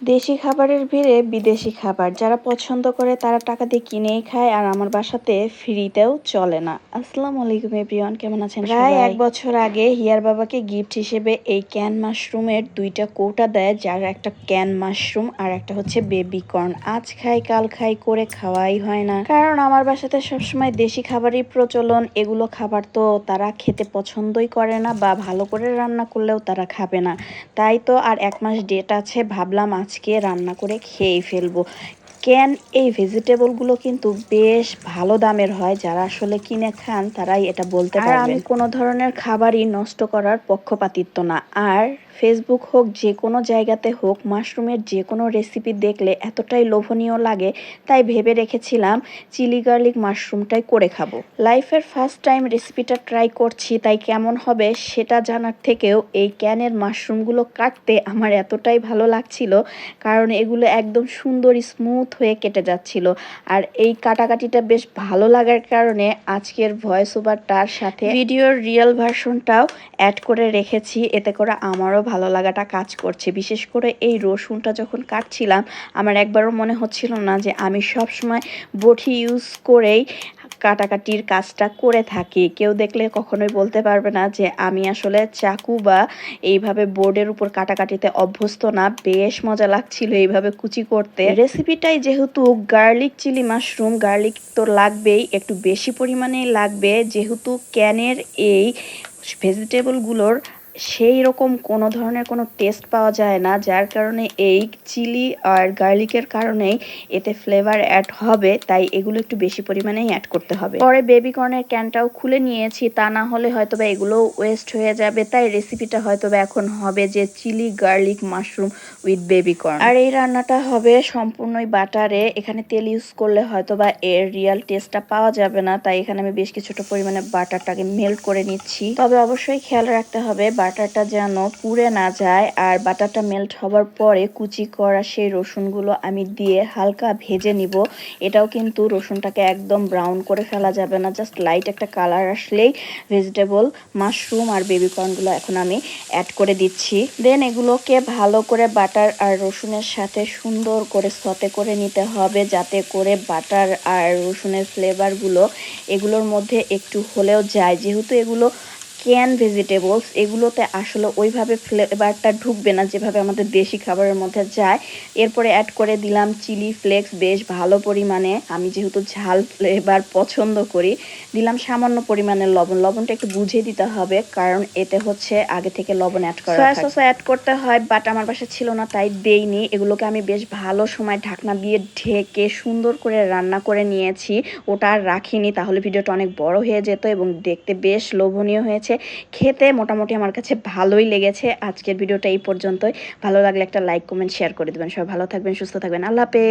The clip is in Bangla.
দেশি খাবারের ভিড়ে বিদেশি খাবার। যারা পছন্দ করে তারা টাকা দিয়ে কিনেই খায় আর আমার বাসাতে ফ্রিতেও চলে না। আসসালামু আলাইকুম এভরিওয়ান কেমন আছেন প্রায় এক বছর আগে হিয়ার বাবাকে গিফট হিসেবে এই ক্যান মাশরুমের দুইটা কৌটা দেয় যার একটা ক্যান মাশরুম আর একটা হচ্ছে বেবি কর্ন। আজ খাই কাল খাই করে খাওয়াই হয় না। কারণ আমার বাসাতে সবসময় দেশি খাবারই প্রচলন এগুলো খাবার তো তারা খেতে পছন্দই করে না বা ভালো করে রান্না করলেও তারা খাবে না। তাই তো আর এক মাস ডেট আছে ভাবলাম আজকে রান্না করে খেয়ে ফেলব। ক্যান এই ভেজিটেবলগুলো কিন্তু বেশ ভালো দামের হয় যারা আসলে কিনে খান তারাই এটা বলতে পারে আমি কোনো ধরনের খাবারই নষ্ট করার পক্ষপাতিত্ব না। আর ফেসবুক হোক, যে কোনো জায়গাতে হোক, মাশরুমের যে কোনো রেসিপি দেখলে এতটাই লোভনীয় লাগে, তাই ভেবে রেখেছিলাম চিলি গার্লিক মাশরুমটাই করে খাব। লাইফের ফার্স্ট টাইম রেসিপিটা ট্রাই করছি, তাই কেমন হবে সেটা জানার থেকেও এই ক্যানের মাশরুমগুলো কাটতে আমার এতটাই ভালো লাগছিল, কারণ এগুলো একদম সুন্দর স্মুথ হয়ে কেটে যাচ্ছিল। আর এই কাটাকাটিটা বেশ ভালো লাগার কারণে আজকের ভয়েস ওভারটার সাথে ভিডিওর রিয়েল ভার্সনটাও অ্যাড করে রেখেছি, এতে করে আমারও ভালো লাগাটা কাজ করছে। বিশেষ করে এই রসুনটা যখন কাটছিলাম, আমার একবারও মনে হচ্ছিল না যে আমি সব সময় বটি ইউজ করেই কাটাকাটির কাজটা করে থাকি। কেউ দেখলে কখনোই বলতে পারবে না যে আমি আসলে চাকু বা এইভাবে বোর্ডের উপর কাটাকাটিতে অভ্যস্ত না। বেশ মজা লাগছিল এইভাবে কুচি করতে। রেসিপিটাই যেহেতু গার্লিক চিলি মাশরুম গার্লিক তো লাগবেই, একটু বেশি পরিমাণে লাগবে। যেহেতু ক্যানের এই ভেজিটেবলগুলোর সেই রকম কোনো ধরনের কোনো টেস্ট পাওয়া যায় না, যার কারণে এই চিলি আর গার্লিকের কারণেই এতে ফ্লেভার অ্যাড হবে, তাই এগুলো একটু বেশি পরিমাণেই অ্যাড করতে হবে। পরে বেবি কর্নের ক্যানটাও খুলে নিয়েছি, তা না হলে হয়তো বা এগুলো ওয়েস্ট হয়ে যাবে, তাই রেসিপিটা হয়তো বা এখন হবে যে chilli garlic mushroom with baby corn আর এই রান্নাটা হবে সম্পূর্ণই বাটারে, এখানে তেল ইউজ করলে হয়তো বা এর রিয়াল টেস্টটা পাওয়া যাবে না, তাই এখানে আমি বেশ কিছুটা পরিমাণে বাটারটাকে মেল্ট করে নিচ্ছি। তবে অবশ্যই খেয়াল রাখতে হবে বাটারটা যেন পুড়ে না যায় আর বাটারটা মেল্ট হবার পরে কুচি করা সেই রসুনগুলো আমি দিয়ে হালকা ভেজে নিব। এটাও কিন্তু রসুনটাকে একদম ব্রাউন করে ফেলা যাবে না জাস্ট লাইট একটা কালার আসলেই ভেজিটেবল মাশরুম আর বেবি কর্নগুলো এখন আমি অ্যাড করে দিচ্ছি। দেন এগুলোকে ভালো করে বাটার আর রসুনের সাথে সুন্দর করে সতে করে নিতে হবে যাতে করে বাটার আর রসুনের ফ্লেভারগুলো এগুলোর মধ্যে একটু হলেও যায়। যেহেতু এগুলো ক্যান ভেজিটেবলস এগুলোতে আসলে ওইভাবে ফ্লেভারটা ঢুকবে না যেভাবে আমাদের দেশি খাবারের মধ্যে যায়। এরপরে অ্যাড করে দিলাম চিলি ফ্লেক্স বেশ ভালো পরিমাণে। আমি যেহেতু ঝাল ফ্লেভার পছন্দ করি দিলাম সামান্য পরিমাণের লবণ। লবণটা একটু বুঝিয়ে দিতে হবে কারণ এতে হচ্ছে আগে থেকে লবণ অ্যাড করা সয়া সস অ্যাড করতে হয় বাট আমার বাসা ছিল না তাই দেইনি। এগুলোকে আমি বেশ ভালো সময় ঢাকনা দিয়ে ঢেকে সুন্দর করে রান্না করে নিয়েছি। ওটা আর রাখিনি তাহলে ভিডিওটা অনেক বড় হয়ে যেত এবং দেখতে বেশ লোভনীয় হয়েছে। খেতে মোটামুটি আমার কাছে ভালোই লেগেছে। আজকের ভিডিওটা এই পর্যন্তই। ভালো লাগলে একটা লাইক কমেন্ট শেয়ার করে দেবেন। সবাই ভালো থাকবেন, সুস্থ থাকবেন। আল্লাহ হাফেজ।